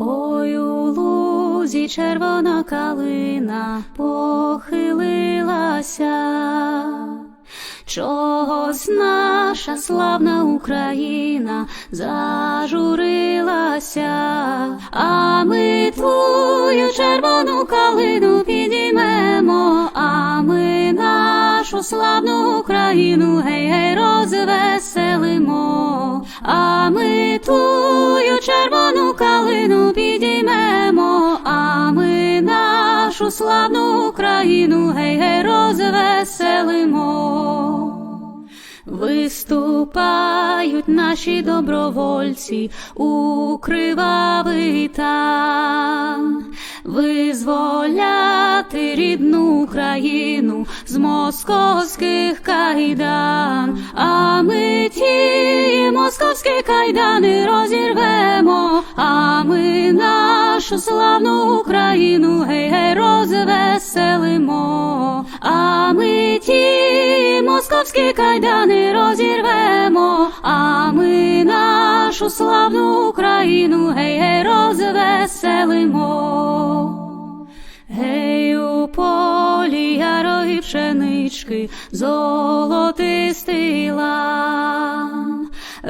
Ой у лузі червона калина похилилася. Чогось наша славна Україна зажурилася, а ми твою червону калину підіймемо, а ми нашу славну Україну гей, гей, розвеселимо, а ми твою калину підіймемо, а ми нашу славну Україну гей, гей, розвеселимо. Виступають наші добровольці у кривавий там, визволяти рідну Україну з московських кайдан, а ми ті московські кайдани розірвемо, а ми нашу славну Україну гей, гей, розвеселимо, а ми ті московські кайдани розірвемо, а ми нашу славну Україну гей, гей, розвеселимо. Гей, у полі ярої пшенички, золотистий лан.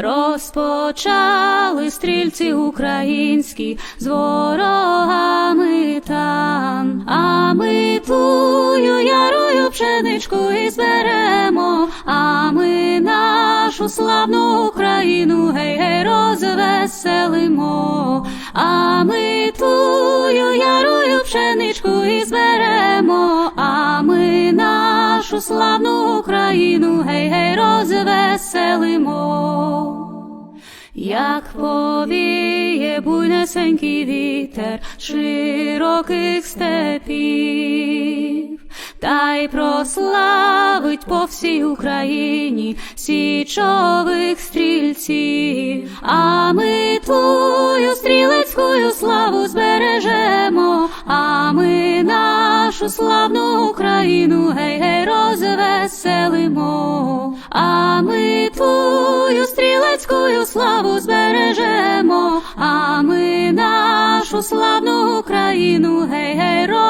Розпочали стрільці українські з ворогами там, а ми тую ярою пшеничку і зберемо, а ми нашу славну Україну гей, гей, розвеселимо, а ми тую ярою нашу славну Україну гей, гей, розвеселимо. Як повіє буйнесенький вітер широких степів, та й прославить по всій Україні січових стрільців, а ми твою стрілецькою славу збережемо, а ми славну Україну, гей, гей, розвеселимо, а ми твою стрілецькою славу збережемо, а ми нашу славну Україну, гей, гей, розвеселимо.